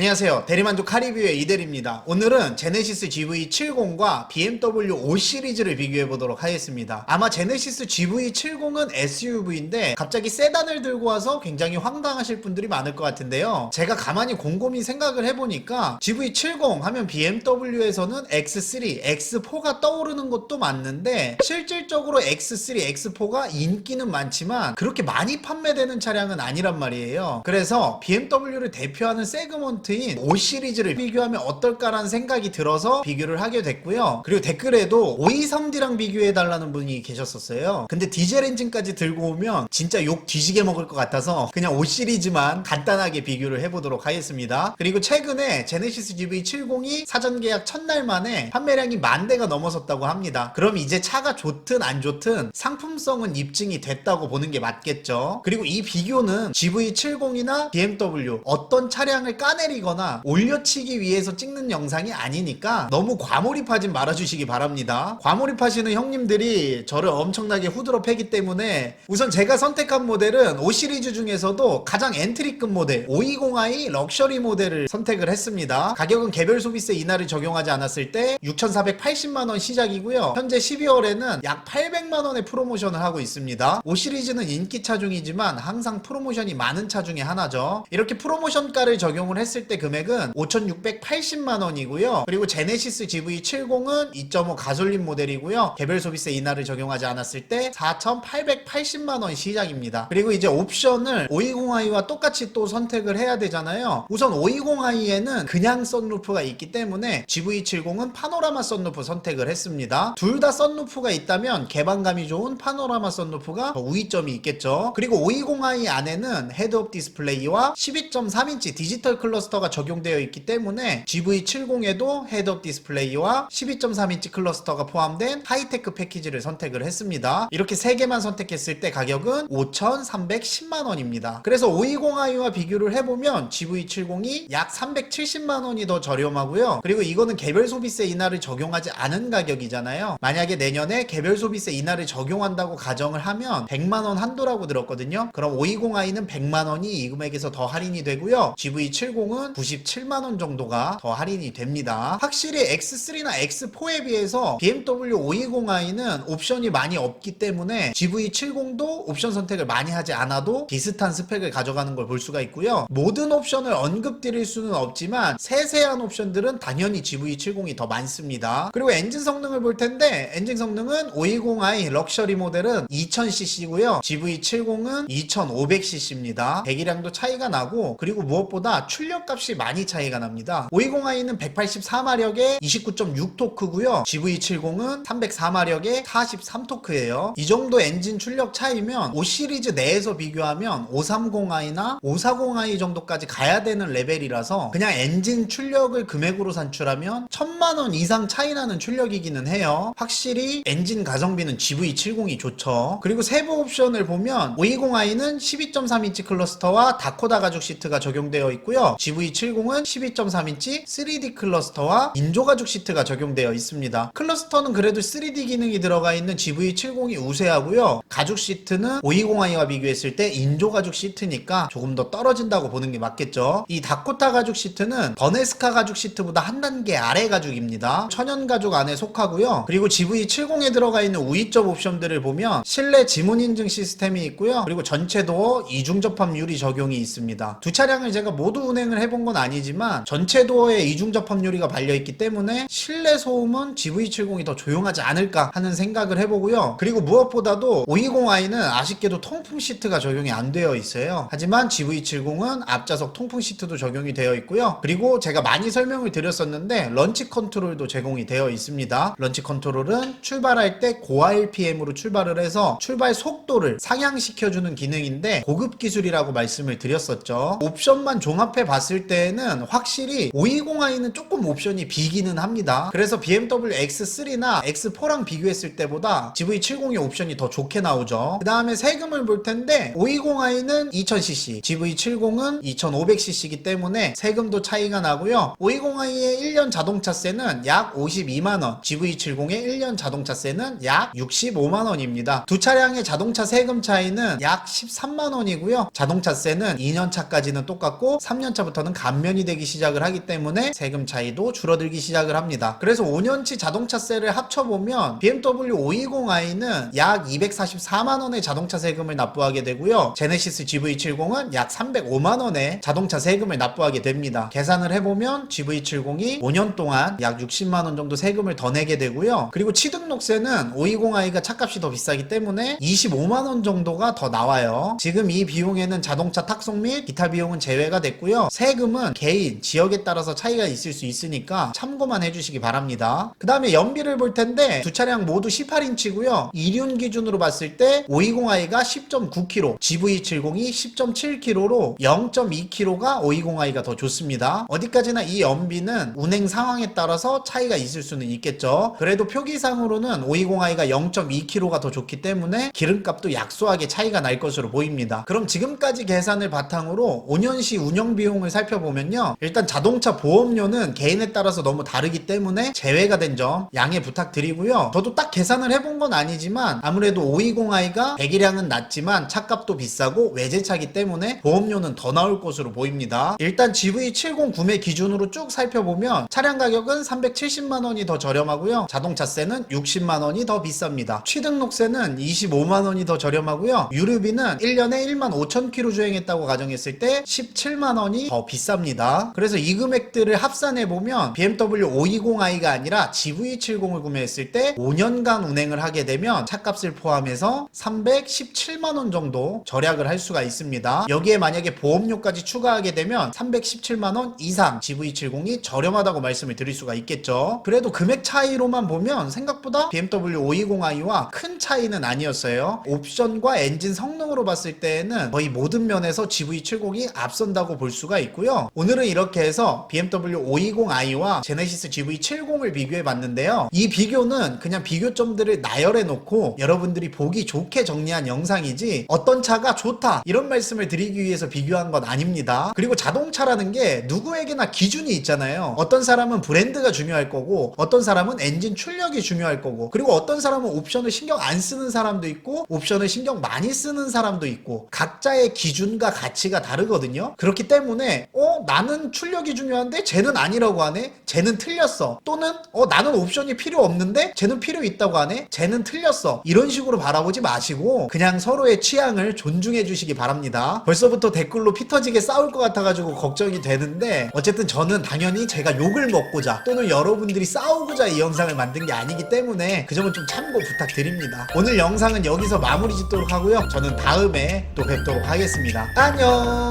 안녕하세요. 대리만족 카리뷰의 이대리입니다. 오늘은 제네시스 GV70과 BMW 5 시리즈를 비교해 보도록 하겠습니다. 아마 제네시스 GV70은 SUV인데 갑자기 세단을 들고 와서 굉장히 황당하실 분들이 많을 것 같은데요. 제가 가만히 곰곰이 생각을 해보니까 GV70 하면 BMW에서는 X3, X4가 떠오르는 것도 맞는데 실질적으로 X3, X4가 인기는 많지만 그렇게 많이 판매되는 차량은 아니란 말이에요. 그래서 BMW를 대표하는 세그먼트 인 5 시리즈를 비교하면 어떨까라는 생각이 들어서 비교를 하게 됐고요. 그리고 댓글에도 523D랑 비교해 달라는 분이 계셨었어요. 근데 디젤 엔진까지 들고 오면 진짜 욕 뒤지게 먹을 것 같아서 그냥 5 시리즈만 간단하게 비교를 해보도록 하겠습니다. 그리고 최근에 제네시스 GV70이 사전 계약 첫날 만에 판매량이 만 대가 넘어섰다고 합니다. 그럼 이제 차가 좋든 안 좋든 상품성은 입증이 됐다고 보는 게 맞겠죠. 그리고 이 비교는 GV70이나 BMW 어떤 차량을 까내리 거나 올려치기 위해서 찍는 영상이 아니니까 너무 과몰입하진 말아주시기 바랍니다. 과몰입하시는 형님들이 저를 엄청나게 후드러 패기 때문에 우선 제가 선택한 모델은 5 시리즈 중에서도 가장 엔트리급 모델 520i 럭셔리 모델을 선택을 했습니다. 가격은 개별 소비세 인하를 적용하지 않았을 때 6,480만원 시작이고요. 현재 12월에는 약 800만원의 프로모션을 하고 있습니다. 5 시리즈는 인기차 중이지만 항상 프로모션이 많은 차 중에 하나죠. 이렇게 프로모션가를 적용을 했을 때 금액은 5,680만 원이고요. 그리고 제네시스 GV70은 2.5 가솔린 모델이고요. 개별 소비세 인하를 적용하지 않았을 때 4,880만 원 시작입니다. 그리고 이제 옵션을 520i와 똑같이 또 선택을 해야 되잖아요. 우선 520i에는 그냥 썬루프가 있기 때문에 GV70은 파노라마 썬루프 선택을 했습니다. 둘 다 썬루프가 있다면 개방감이 좋은 파노라마 썬루프가 더 우위점이 있겠죠. 그리고 520i 안에는 헤드업 디스플레이와 12.3인치 디지털 클러스터 가 적용되어 있기 때문에 GV70에도 헤드업 디스플레이와 12.3인치 클러스터가 포함된 하이테크 패키지를 선택을 했습니다. 이렇게 세 개만 선택했을 때 가격은 5,310만 원입니다. 그래서 520i와 비교를 해보면 GV70이 약 370만 원이 더 저렴하고요. 그리고 이거는 개별 소비세 인하를 적용하지 않은 가격이잖아요. 만약에 내년에 개별 소비세 인하를 적용한다고 가정을 하면 100만 원 한도라고 들었거든요. 그럼 520i는 100만 원이 이 금액에서 더 할인이 되고요. GV70은 97만 원 정도가 더 할인이 됩니다. 확실히 X3나 X4에 비해서 BMW 520i는 옵션이 많이 없기 때문에 GV70도 옵션 선택을 많이 하지 않아도 비슷한 스펙을 가져가는 걸 볼 수가 있고요. 모든 옵션을 언급드릴 수는 없지만 세세한 옵션들은 당연히 GV70이 더 많습니다. 그리고 엔진 성능을 볼 텐데 엔진 성능은 520i 럭셔리 모델은 2000cc고요. GV70은 2500cc입니다. 배기량도 차이가 나고 그리고 무엇보다 출력 값이 많이 차이가 납니다. 520i는 184마력에 29.6토크고요. GV70은 304마력에 43토크예요. 이 정도 엔진 출력 차이면 5 시리즈 내에서 비교하면 530i나 540i 정도까지 가야 되는 레벨이라서 그냥 엔진 출력을 금액으로 산출하면 1000만원 이상 차이 나는 출력이기는 해요. 확실히 엔진 가성비는 GV70이 좋죠. 그리고 세부 옵션을 보면 520i는 12.3인치 클러스터와 다코다 가죽 시트가 적용되어 있고요. GV70은 12.3인치 3D 클러스터와 인조 가죽 시트가 적용되어 있습니다. 클러스터는 그래도 3D 기능이 들어가 있는 GV70이 우세하고요. 가죽 시트는 520i와 비교했을 때 인조 가죽 시트니까 조금 더 떨어진다고 보는 게 맞겠죠. 이 다코타 가죽 시트는 버네스카 가죽 시트보다 한 단계 아래 가죽입니다. 천연 가죽 안에 속하고요. 그리고 GV70에 들어가 있는 우위적 옵션들을 보면 실내 지문 인증 시스템이 있고요. 그리고 전체 도어 이중 접합 유리 적용이 있습니다. 두 차량을 제가 모두 운행을 해본 건 아니지만 전체 도어에 이중 접합 유리가 발려 있기 때문에 실내 소음은 GV70이 더 조용하지 않을까 하는 생각을 해보고요. 그리고 무엇보다도 520i는 아쉽게도 통풍 시트가 적용이 안 되어 있어요. 하지만 GV70은 앞좌석 통풍 시트도 적용이 되어 있고요. 그리고 제가 많이 설명을 드렸었는데 런치 컨트롤도 제공이 되어 있습니다. 런치 컨트롤은 출발할 때 고RPM으로 출발을 해서 출발 속도를 상향시켜주는 기능인데 고급 기술이라고 말씀을 드렸었죠. 옵션만 종합해 봤을 때는 확실히 520i는 조금 옵션이 비기는 합니다. 그래서 BMW X3나 X4랑 비교했을 때보다 GV70의 옵션이 더 좋게 나오죠. 그 다음에 세금을 볼 텐데 520i는 2000cc, GV70은 2500cc이기 때문에 세금도 차이가 나고요. 520i의 1년 자동차세는 약 52만원, GV70의 1년 자동차세는 약 65만원입니다. 두 차량의 자동차 세금 차이는 약 13만원이고요. 자동차세는 2년차까지는 똑같고 3년차부터는 비용에서는 감면이 되기 시작을 하기 때문에 세금 차이도 줄어들기 시작을 합니다. 그래서 5년치 자동차세를 합쳐보면 BMW 520i는 약 244만 원의 자동차 세금을 납부하게 되고요. 제네시스 GV70은 약 305만 원의 자동차 세금을 납부하게 됩니다. 계산을 해보면 GV70이 5년 동안 약 60만 원 정도 세금을 더 내게 되고요. 그리고 취등록세는 520i가 차값이 더 비싸기 때문에 25만 원 정도가 더 나와요. 지금 이 비용에는 자동차 탁송 및 기타 비용은 제외가 됐고요. 세금 은 개인, 지역에 따라서 차이가 있을 수 있으니까 참고만 해주시기 바랍니다. 그 다음에 연비를 볼 텐데 두 차량 모두 18인치고요. 이륜 기준으로 봤을 때 520i가 10.9kg, GV70이 10.7kg로 0.2kg가 520i가 더 좋습니다. 어디까지나 이 연비는 운행 상황에 따라서 차이가 있을 수는 있겠죠. 그래도 표기상으로는 520i가 0.2kg가 더 좋기 때문에 기름값도 약소하게 차이가 날 것으로 보입니다. 그럼 지금까지 계산을 바탕으로 5년시 운영 비용을 살펴 보면요. 일단 자동차 보험료는 개인에 따라서 너무 다르기 때문에 제외가 된 점 양해 부탁드리고요. 저도 딱 계산을 해본 건 아니지만 아무래도 520i가 배기량은 낮지만 차값도 비싸고 외제차기 때문에 보험료는 더 나올 것으로 보입니다. 일단 GV70 구매 기준으로 쭉 살펴보면 차량 가격은 370만 원이 더 저렴하고요. 자동차세는 60만 원이 더 비쌉니다. 취등록세는 25만 원이 더 저렴하고요. 유류비는 1년에 1만 5천 킬로 주행했다고 가정했을 때 17만 원이 더 비쌉니다. 그래서 이 금액들을 합산해 보면 BMW 520i가 아니라 GV70을 구매했을 때 5년간 운행을 하게 되면 차값을 포함해서 317만 원 정도 절약을 할 수가 있습니다. 여기에 만약에 보험료까지 추가하게 되면 317만 원 이상 GV70이 저렴하다고 말씀을 드릴 수가 있겠죠. 그래도 금액 차이로만 보면 생각보다 BMW 520i와 큰 차이는 아니었어요. 옵션과 엔진 성능으로 봤을 때에는 거의 모든 면에서 GV70이 앞선다고 볼 수가 있 고요. 오늘은 이렇게 해서 BMW 520i와 제네시스 GV70을 비교해 봤는데요. 이 비교는 그냥 비교점들을 나열해 놓고 여러분들이 보기 좋게 정리한 영상이지 어떤 차가 좋다 이런 말씀을 드리기 위해서 비교한 건 아닙니다. 그리고 자동차라는 게 누구에게나 기준이 있잖아요. 어떤 사람은 브랜드가 중요할 거고 어떤 사람은 엔진 출력이 중요할 거고 그리고 어떤 사람은 옵션을 신경 안 쓰는 사람도 있고 옵션을 신경 많이 쓰는 사람도 있고 각자의 기준과 가치가 다르거든요. 그렇기 때문에 어 나는 출력이 중요한데 쟤는 아니라고 하네. 쟤는 틀렸어. 또는 어 나는 옵션이 필요 없는데 쟤는 필요 있다고 하네. 쟤는 틀렸어. 이런 식으로 바라보지 마시고 그냥 서로의 취향을 존중해 주시기 바랍니다. 벌써부터 댓글로 피 터지게 싸울 것 같아가지고 걱정이 되는데 어쨌든 저는 당연히 제가 욕을 먹고자 또는 여러분들이 싸우고자 이 영상을 만든 게 아니기 때문에 그 점은 좀 참고 부탁드립니다. 오늘 영상은 여기서 마무리 짓도록 하고요. 저는 다음에 또 뵙도록 하겠습니다. 안녕!